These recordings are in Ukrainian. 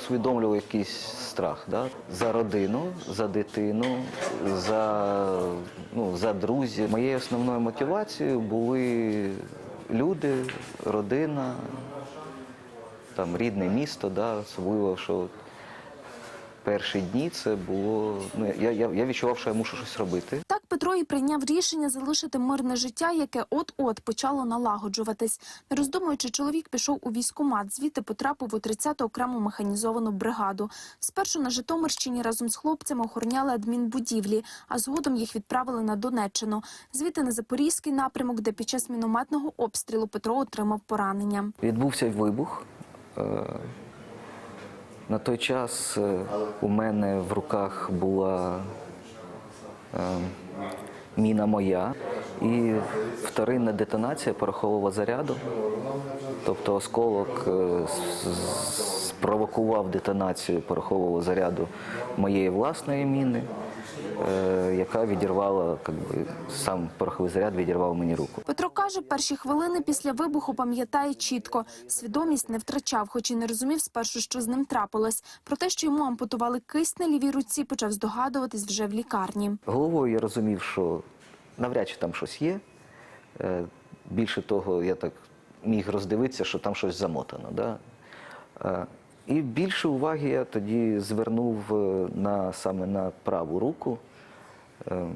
Усвідомлював якийсь страх да? за родину, за дитину, за, ну, за друзів. Моєю основною мотивацією були люди, родина, там, рідне місто, да? особливо, що перші дні це було. Ну, я, я, я відчував, що я мушу щось робити. Петро і прийняв рішення залишити мирне життя, яке от-от почало налагоджуватись. Не роздумуючи, чоловік пішов у військкомат, звідти потрапив у 30-ту окрему механізовану бригаду. Спершу на Житомирщині разом з хлопцями охороняли адмінбудівлі, а згодом їх відправили на Донеччину. Звідти на Запорізький напрямок, де під час мінометного обстрілу Петро отримав поранення. Відбувся вибух. Е, На той час е, у мене в руках була е, міна моя і вторинна детонація порохового заряду. Тобто осколок е, спровокував детонацію порохового заряду моєї власної міни, яка відірвала, сам пороховий заряд відірвав мені руку. Петро каже, перші хвилини після вибуху пам'ятає чітко. Свідомість не втрачав, хоч і не розумів спершу, що з ним трапилось. Про те, що йому ампутували кисть на лівій руці, почав здогадуватись вже в лікарні. Головою я розумів, що навряд чи там щось є. Е, Більше того, я так міг роздивитися, що там щось замотано. Да? І більше уваги я тоді звернув е, на, саме на праву руку. Е,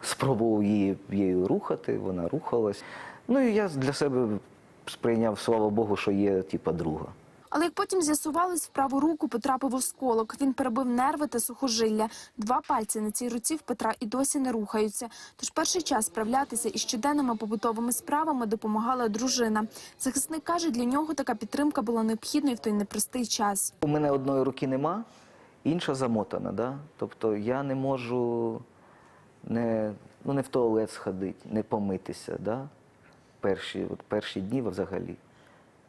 Спробував її, її рухати, вона рухалась. Ну і я для себе сприйняв, слава Богу, що є типа друга. Але як потім з'ясувалось, в праву руку потрапив осколок. Він перебив нерви та сухожилля. Два пальці на цій руці в Петра і досі не рухаються. Тож перший час справлятися із щоденними побутовими справами допомагала дружина. Захисник каже, для нього така підтримка була необхідною в той непростий час. У мене одної руки нема, інша замотана. Да? Тобто я не можу не, ну, не в туалет сходити, не помитися. Да? Перші, от перші дні взагалі.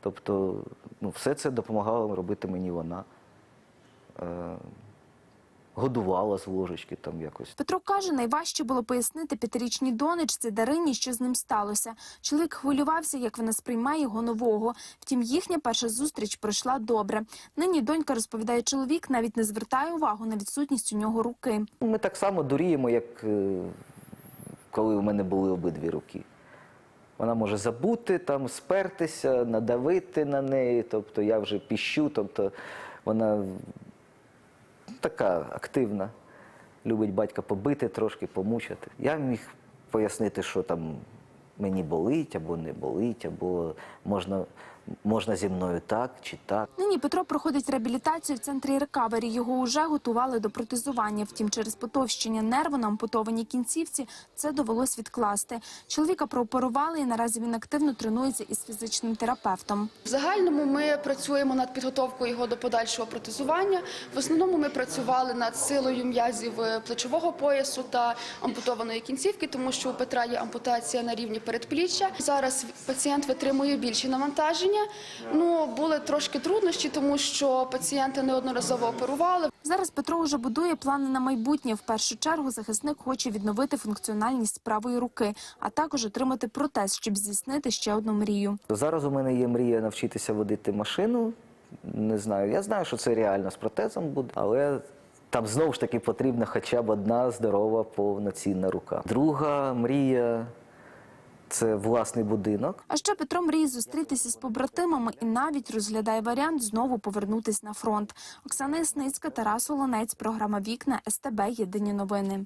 Тобто, ну, все це допомагала робити мені вона. Е, годувала з ложечки там якось. Петро каже, найважче було пояснити п'ятирічній донечці Дарині, що з ним сталося. Чоловік хвилювався, як вона сприймає його нового. Втім, їхня перша зустріч пройшла добре. Нині донька розповідає, чоловік навіть не звертає увагу на відсутність у нього руки. Ми так само дуріємо, як е, коли у мене були обидві руки. Вона може забути, там, спертися, надавити на неї, тобто я вже піщу, тобто вона така активна, любить батька побити, трошки помучити. Я міг пояснити, що там мені болить або не болить, або можна, можна зі мною так чи так. Нині Петро проходить реабілітацію в центрі рекавері. Його уже готували до протезування. Втім, через потовщення нерву на ампутованій кінцівці це довелось відкласти. Чоловіка прооперували і наразі він активно тренується із фізичним терапевтом. В загальному ми працюємо над підготовкою його до подальшого протезування. В основному ми працювали над силою м'язів е, плечового поясу та ампутованої кінцівки, тому що у Петра є ампутація на рівні передпліччя. Зараз пацієнт витримує більші навантаження. Ну були трошки труднощі, тому що пацієнта неодноразово оперували. Зараз Петро вже будує плани на майбутнє. В першу чергу захисник хоче відновити функціональність правої руки, а також отримати протез, щоб здійснити ще одну мрію. Зараз у мене є мрія навчитися водити машину. Не знаю, я знаю, що це реально з протезом буде, але там знову ж таки потрібна хоча б одна здорова повноцінна рука. Друга мрія це власний будинок. А ще Петро мріє зустрітися з побратимами і навіть розглядає варіант знову повернутись на фронт. Оксана Ясницька, Тарас Олонець, програма Вікна СТБ. Єдині новини.